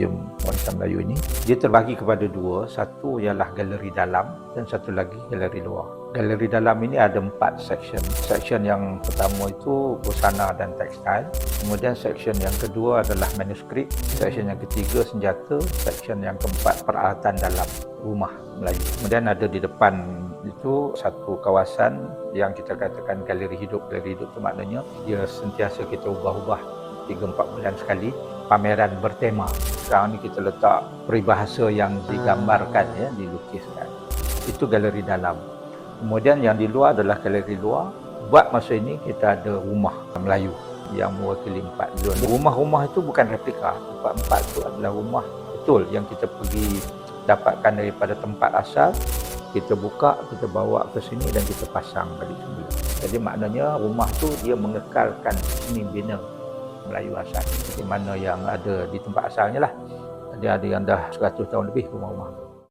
Museum Warisan Melayu ini. Dia terbagi kepada dua. Satu ialah galeri dalam dan satu lagi galeri luar. Galeri dalam ini ada empat section. Section yang pertama itu busana dan tekstil. Kemudian section yang kedua adalah manuskrip. Section yang ketiga senjata. Section yang keempat peralatan dalam rumah Melayu. Kemudian ada di depan itu satu kawasan yang kita katakan galeri hidup. Galeri hidup itu maknanya dia sentiasa kita ubah-ubah 3-4 bulan sekali pameran bertema. Sekarang ni kita letak peribahasa yang digambarkan ya, dilukiskan. Itu galeri dalam. Kemudian yang di luar adalah galeri luar. Buat masa ini kita ada rumah Melayu yang mewakili empat zon. Rumah-rumah itu bukan replika. Empat-empat itu adalah rumah betul yang kita pergi dapatkan daripada tempat asal. Kita buka, kita bawa ke sini dan kita pasang balik semula. Jadi maknanya rumah tu dia mengekalkan seni bina Melayu asal. Di mana yang ada di tempat asalnya lah. Dia ada yang dah 100 tahun lebih rumah-rumah.